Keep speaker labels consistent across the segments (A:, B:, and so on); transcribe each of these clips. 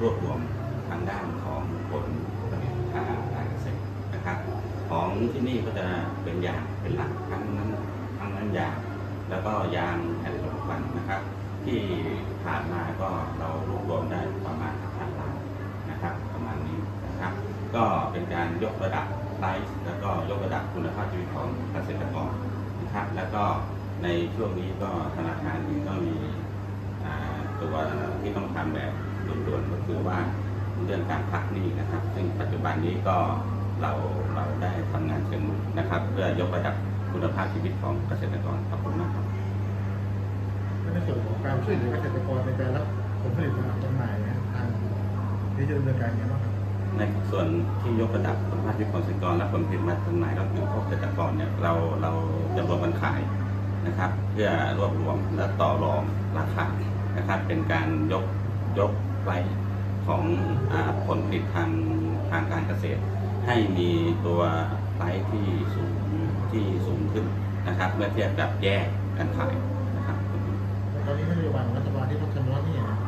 A: รวบรวมทางด้านของผลผลิตทางการเกษตรนะครับ ของที่นี่ก็จะเป็นยางเป็นหลักทั้งนั้นทั้งนั้นยางแล้วก็ยางแผ่นรถควันนะครับ ที่ผ่านมาก็เรารวบรวมได้ประมาณพันล้านนะครับ ประมาณนี้นะครับ ก็เป็นการยกระดับไลฟ์แล้วก็ยกระดับคุณภาพชีวิตของเกษตรกรนะครับ แล้วก็ในช่วงนี้ก็ธนาคารเองก็มีตัวที่ต้องทำแบบ ด่วนๆก็คือว่าเรื่องการพักหนี้นะครับ ซึ่งปัจจุบันนี้ก็เราเราได้ทำงานเชิงรุกนะครับ เพื่อยกระดับคุณภาพชีวิตของเกษตรกรขอบคุณมากครับ
B: ในส่วนของการช่วยเหลือเกษตรกรในการรับผลผลิตมาจำหน่ายเนี่ยทางนี้จะดำเนินการยังไงบ้างครับ
A: ในส่วนที่ยกระดับคุณภาพชีวิตของเกษตรกรและผลผลิตมาจำหน่ายก็คือพวกเกษตรกรเนี่ยเราเราจะรวมกันขายนะครับ เพื่อรวบรวมและต่อรองราคานะครับ เป็นการยกยก ไว้ของอาผลผลิตทางทางการเกษตร ให้มีตัวไพรที่สูงที่สูงขึ้นนะครับเมื่อเทียบกับแยกการขายนะครับ
B: แล้วตอนนี้นโยบายของรัฐบาลที่ต้องชำระหนี้เนี่ย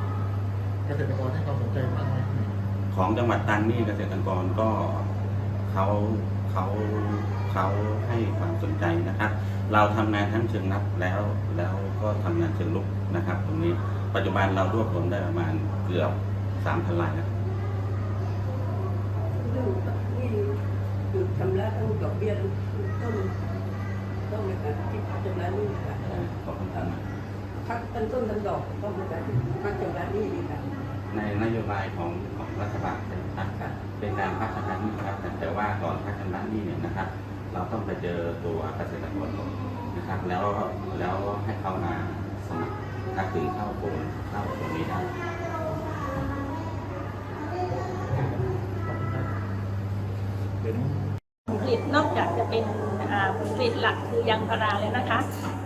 B: เกษตรกรให้ความสนใจมากน้อยแค่ไหน
A: ของจังหวัดตรังนี่เกษตรกรก็เขาเขาเขาให้ความสนใจนะครับ เราทำงานทั้งเชิงรับแล้วแล้วก็ทำงานเชิงลุกนะครับ ตรงนี้ ปัจจุบันเรารวบรวมได้ประมาณเกือบสามพันรายนะครับ
C: เรื่องที่หยุดชำระทั้งดอกเบี้ยทั้งต้นต้นในการที่ชำระหนี้ค่ะ
A: ขอบคุณครับ
C: พักต้นต้นต้นดอกต้องในการที่พักชำระหนี้ดีค่ะ
A: ในนโยบายของของรัฐบาลนะครับเป็นการพักชำระหนี้ครับแต่ว่าก่อนพักชำระหนี้เนี่ยนะครับ เราต้องไปเจอตัวเกษตรกรนนะครับ แล้วแล้วให้เขามาสมัคร ถ้าถึงเข้าโครงเข้าตรงนี้ได้
B: เป็น
D: ผลผลิตนอกจากจะเป็นอ่าผลผลิตหลักคือยางพาราแล้วนะคะ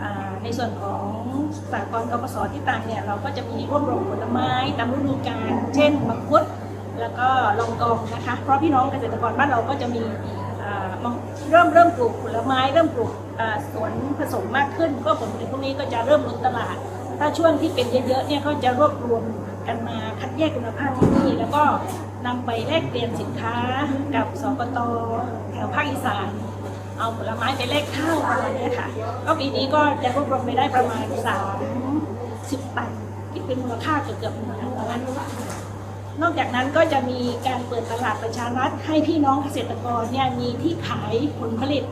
D: อ่าในส่วนของสากลกปสที่ต่างเนี่ยเราก็จะมีรวบรวมผลไม้ตามฤดูกาลเช่นมังคุดแล้วก็ลองกองนะคะเพราะพี่น้องเกษตรกรบ้านเราก็จะมีอ่ามังเริ่มเริ่มปลูกผลไม้เริ่มปลูกอ่าสวนผสมมากขึ้น ก็ผลผลิตพวกนี้ก็จะเริ่มล้นตลาด ถ้าช่วงที่เป็นเยอะๆเนี่ยก็จะรวบรวมกันมาคัดแยกคุณภาพที่นี่แล้วก็นำไปแลกเปลี่ยนสินค้ากับสกตแถวภาคอีสานเอาผลไม้ไปแลกข้าวประมาณเนี้ยค่ะ ก็ปีนี้ก็จะรวบรวมไปได้ประมาณ30ตันคิดเป็นมูลค่าเกือบเกือบหนึ่งล้านบาทนอกจากนั้นก็จะมีการเปิดตลาดประชารัฐให้พี่น้องเกษตรกรเนี่ยมีที่ขายผลผลิต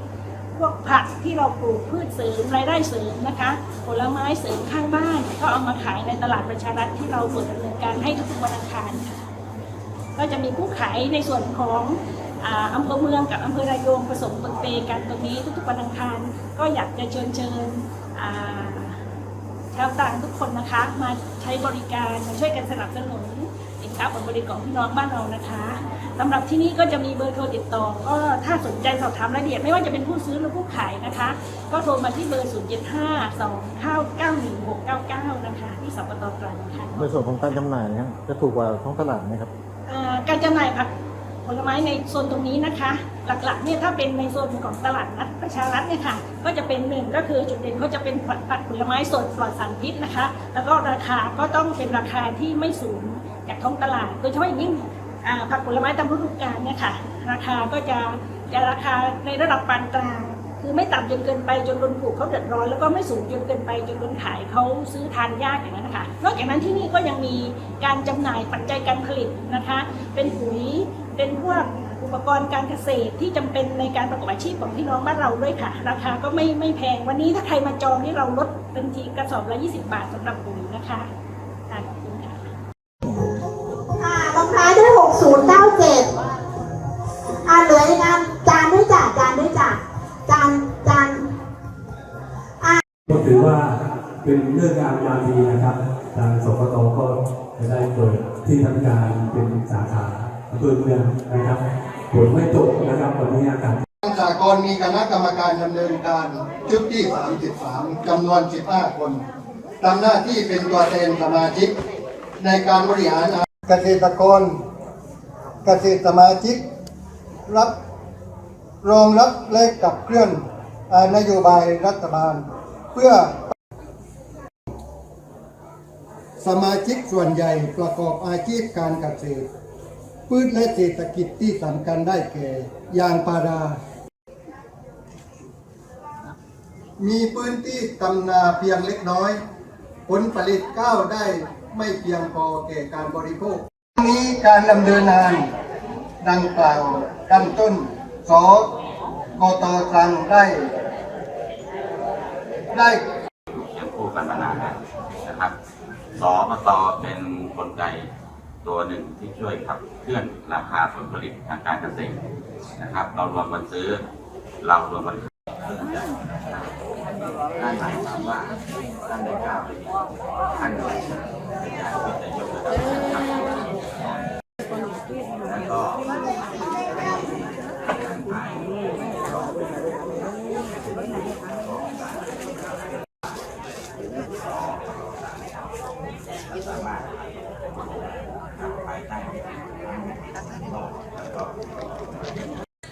D: วกผักที่เราปลูกพืชเสริมรายได้เสริมนะคะ ผลไม้เสริมข้างบ้านก็เอามาขายในตลาดประชารัฐที่เราเปิดดำเนินการให้ทุกๆวันอังคารค่ะก็จะมีผู้ขายในส่วนของอำเภอเมืองกับอำเภอระยงผสมปนเปกันตรงนี้ทุกๆวันอังคารก็อยากจะเชิญเชิญชาวต่างทุกคนนะคะ มาใช้บริการมาช่วยกันสนับสนุน ค้าผลผลิตของพี่น้องบ้านเรานะคะสำหรับที่นี่ก็จะมีเบอร์โทรติดต่อ ก็ถ้าสนใจสอบถามรายละเอียดไม่ว่าจะเป็นผู้ซื้อหรือผู้ขายนะคะ ก็โทรมาที่เบอร์ 0 7 5 2 9 9 1 6 9 9 นะคะ ที่สปตตรังค่ะ
B: ในส่วนของการจำหน่ายเนี่ยจะถูกกว่าท้องตลาดไหมครับ
D: อ่าการจำหน่ายผักผลไม้ในโซนตรงนี้นะคะ หลักๆเนี่ยถ้าเป็นในโซนของตลาดนัดประชารัฐเนี่ยค่ะ ก็จะเป็นหนึ่งก็คือจุดเด่นเขาจะเป็นผักผลไม้สดปลอดสารพิษนะคะ แล้วก็ราคาก็ต้องเป็นราคาที่ไม่สูง จากท้องตลาดโดยเฉพาะอย่างยิ่งผักผลไม้ตามฤดูกาลเนี่ยค่ะ ราคาก็จะจะราคาในระดับปานกลาง คือไม่ต่ำจนเกินไปจนคนปลูกเขาเดือดร้อนแล้วก็ไม่สูงจนเกินไปจนคนขายเขาซื้อทานยากอย่างนั้นนะคะนอกจากนั้นที่นี่ก็ยังมีการจำหน่ายปัจจัยการผลิตนะคะ เป็นปุ๋ยเป็นพวกอุปกรณ์การเกษตรที่จำเป็นในการประกอบอาชีพของพี่น้องบ้านเราด้วยค่ะ ราคาก็ไม่ไม่แพงวันนี้ถ้าใครมาจองนี่เราลดเป็นทีกระสอบละ 20 บาทสำหรับปุ๋ยนะคะ
E: เป็
F: นเรื่องงามยามดีนะครับ ทางสปตก็จะได้เปิดที่ทำการเป็นสาขาอำเภอเมืองนะครับฝนไม่ตกนะครับวันนี้อากาศ
G: สากลมีคณะกรรมการดำเนินการชุดที่ 33จำนวน 15 คนทำหน้าที่เป็นตัวแทนสมาชิก ในการบริหารเกษตรกร เกษตรสมาชิก รับรองรับและกับเคลื่อนอนโยบายรัฐบาล เพื่อ สมาชิกส่วนใหญ่ประกอบอาชีพการเกษตร พืชและเศรษฐกิจที่สำคัญได้แก่ยางพารา มีพื้นที่ตำนาเพียงเล็กน้อย ผลผลิตข้าวได้ไม่เพียงพอแก่การบริโภคนี้การดำเนินงานดังกล่าวดังต้นสกตตรังได้ ได้
A: ยังคู่กันมานานนะครับ สอมตอเป็นนกลไกตัวหนึ่งที่ช่วยขับเคลื่อนราคาผลผลิตทางการเกษตรนะครับ เรารวมกันซื้อ เรารวมกันขายนั่นหมายความว่าท่านได้กล่าวไปดีท่านในการที่จะยกระดับการทำแล้วก็การขายต่อไปสามารถภายใต้โลกแล้วก็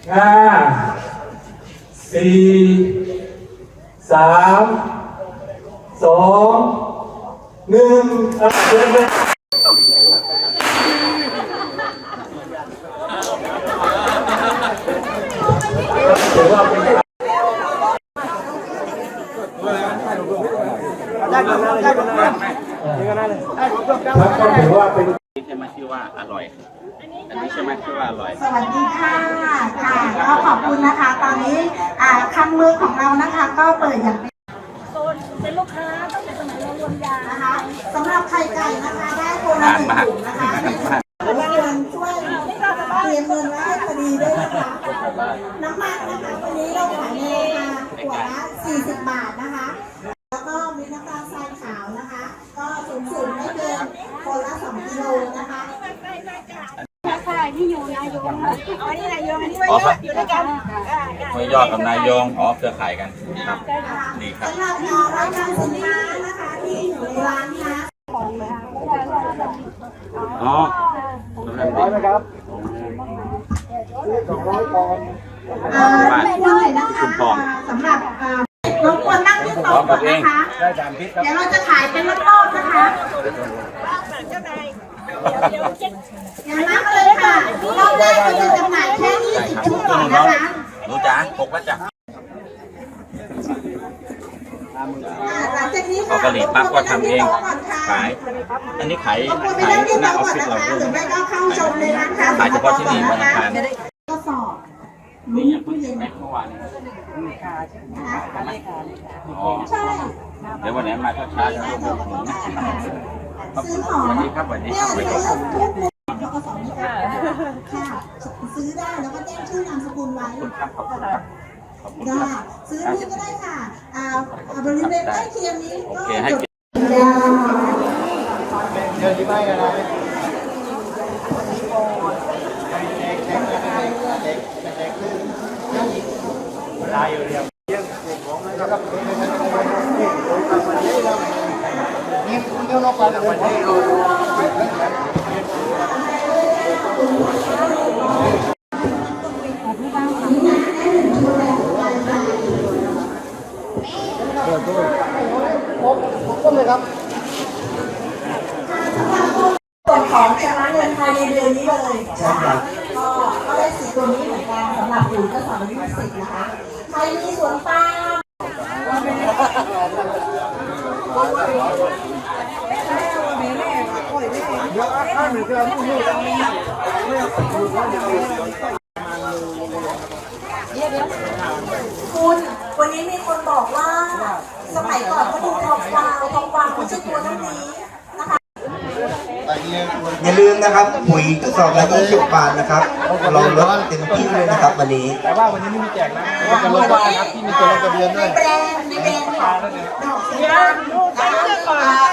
F: ห้าสี่สามสองหนึ่งอะเดินเลยถือว่าเป็นครับก็ถือว่าเป็น
A: ใช่ไหมที่ ว่าอร่อย อันนี้ใช่ไหมที่ว่าอร่อย
E: สวัสดีค่ะ ค่ะ ก็ขอบคุณนะคะ ตอนนี้อ่าคำมือของเรานะคะ ก็เปิดอย่างเป็น
D: โซนเป็นลูกค้าตั้งแต่สมัยเรารวมยา
E: นะคะสำหรับไข่ไก่นะคะได้คนละหนึ่งถุงนะคะแล้วก็เงินช่วยเตรียมเงินไว้ให้พอดีด้วยนะคะ น้ำมันนะคะวันนี้เราขายในราคาขวดละ40 บาทนะคะ แล้วก็มีน้ำตาลทรายขาวนะคะ ก็สูงสุดไม่เกิน คนละ2กิโลนะคะ
A: อ๋อครับอยู่ด้วยกันไม่ยอดกับนายโยงอ๋อเครือข่ายกันครับ ดีครับ
E: สำหรับยอรายการสินค้านะคะที่อยู่ในร้านนะ
A: อ๋อสำหรับเด็ก
E: อ่าไม่ได้นะคะอ่าสำหรับอ่ารบกวนนั่งที่โต๊ะก่อนนะคะเดี๋ยวเราจะขายเป็นรอบๆนะคะ อย่านับเลยค่ะรอบแรกเราจะจำหน่ายแค่20ชุดก่อนนะคะ
A: หนูจ๋าหกแล้วจ้ะ
E: อ่าหลังจากนี้
A: พอ
E: ค่ะ
A: กะหรี่ปั๊บก็ทำเอง
E: รบกวนไป
A: ขาย อันนี้ขาย
E: นั่งที่
A: ขาย
E: โต๊ะก่อนนะคะรบกวนไปนั่งที่
A: หน้า
E: โต๊ะ
A: ออฟ
E: ก่อน
A: ฟิศ
E: นะ
A: เรา
E: คะ
A: ด้วย
E: หรือไม่ก็เข้าชมในร้านค้า
A: ขายเฉพาะที่นี่วันอังคาร
E: ก็สอบ
A: นี่ยังเพิ่งแม่เมื่อวานอ๋อ
E: ใช่
A: เดี๋ยววันไหนมาก็ช้าจะลงมาถึงนะ
E: ซื้อของ
A: วัสดีครับวัสดี
E: เนี่
A: ค
E: ย
A: รับ
E: ซื้อทุกกลุ่มทกสนี่ค่ะค่ะซื้อได้แล้วก็แจ้งชื่อนามสกุลไว้
A: ครับขอบคุณครับขอบคุณค
E: ได้
A: รับ
E: ซื้อนี่ก็ได้ค่ะอ่าบริเวณใกล้เคียงนี้
A: โอ
E: ก็
A: เคให้
E: จด
A: เกียรติ
E: ได้
G: เดินที่ไม่ กันนะก็เลยครับ
E: ส่วนของชำระเงินภายในเดือนนี้เลยใช่ค่ะก็ก็ได้สิทธิ์ตัวนี้เหมือนกันสำหรับอยู่ก็สามยี่สิบนะคะใครมีสวนปาล์มคุณวันนี้มีคนบอกว่า ส มัยก่อนเขาดูทองกวาวทองกวาวไม่ใช่ตัวเท่านี้นะคะ
H: อย่าลืมนะครับปุ๋ยกระสอบละ20บาทนะครับเราลดเต็มที่เลยนะครับวันนี้
B: แต่ว่าวันนี้ไม่มีแจกนะว่าจะลดว่าครับที่มีตัวลงทะเบียนด้วย
E: ในแบรนด์ในแบรนด์ดอกสีฟ้านะคะ